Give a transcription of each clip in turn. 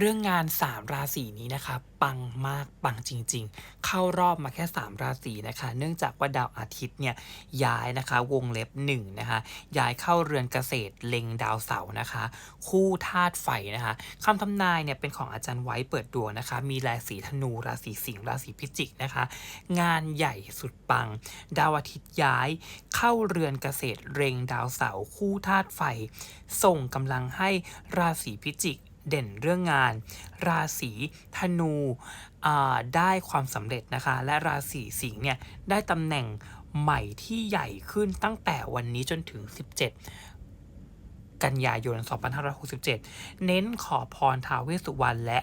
เรื่องงาน 3 ราศีนี้นะคะ ปังมากปังจริง ๆ เข้ารอบมาแค่ 3 ราศีนะคะ เนื่องจากว่าดาวอาทิตย์เนี่ยย้ายนะคะวงเล็บ1นะคะย้ายเข้าเรือนเกษตรเล็งดาวเสาร์นะคะ คู่ธาตุไฟนะคะคำทำนายเนี่ยเป็นของอาจารย์ไว้เปิดดวงนะคะ มีราศีธนูราศีสิงห์ราศีพิจิกนะคะ งานใหญ่สุดปัง ดาวอาทิตย์ย้ายเข้าเรือนเกษตรเร็งดาวเสาร์คู่ธาตุไฟ ส่งกำลังให้ราศีพิจิก เด่นเรื่องงาน ราศีธนูได้ความสำเร็จนะคะ และราศีสิงห์เนี่ยได้ตำแหน่งใหม่ที่ใหญ่ขึ้นตั้งแต่วันนี้จนถึง 17 กันยายน 2567 เน้นขอพรท้าวเวสสุวรรณและ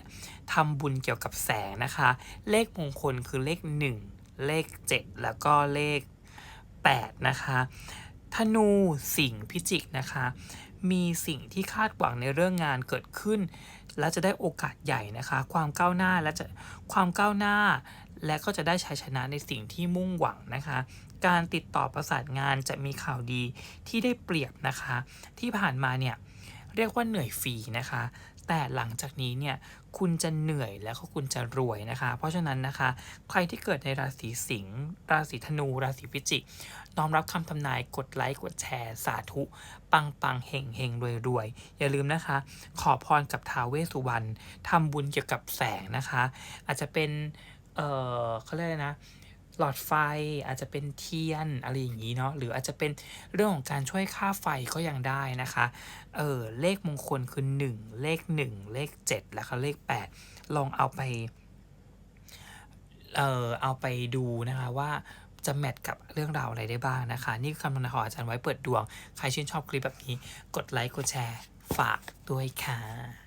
ทำบุญเกี่ยวกับแสงนะคะ เลขมงคลคือเลข 1 เลข 7 แล้วก็เลข 8 นะคะ ธนูสิงห์พิจิกนะคะ มีสิ่งที่คาดหวังในเรื่องงานเกิดขึ้น และจะได้โอกาสใหญ่นะคะ ความก้าวหน้าและจะความก้าวหน้า และก็จะได้ชัยชนะในสิ่งที่มุ่งหวังนะคะ การติดต่อประสานงานจะมีข่าวดีที่ได้เปรียบนะคะ ที่ผ่านมาเนี่ยเรียกว่าเหนื่อยฟรีนะคะ แต่หลังจากนี้เนี่ยคุณจะเหนื่อยแล้วก็คุณจะรวยนะคะ เพราะฉะนั้นนะคะ ใครที่เกิดในราศีสิงห์ราศีธนู ราศีพิจิกน้อมรับคำทำนายกดไลค์กดแชร์ สาธุ ปังปังเฮงเฮงรวยรวยอย่าลืมนะคะ ขอพรกับท้าวเวสสุวรรณทำบุญเกี่ยวกับแสงนะคะ อาจจะเป็น เออเขาเรียกอะไรนะ หลอดไฟอาจจะเป็นเทียนอะไรอย่างนี้เนาะหรืออาจจะเป็นเรื่องของการช่วยค่าไฟก็ยังได้นะคะเออเลขมงคลคือ 1 เลข 1 เลข 7 แล้วก็เลข 8 ลองเอาไปเออเอาไปดูนะคะว่าจะแมทกับเรื่องราวอะไรได้บ้างนะคะ นี่คือคำทำนายของอาจารย์ไว้เปิดดวง ใครชื่นชอบคลิปแบบนี้ กดไลค์กดแชร์ ฝากด้วยค่ะ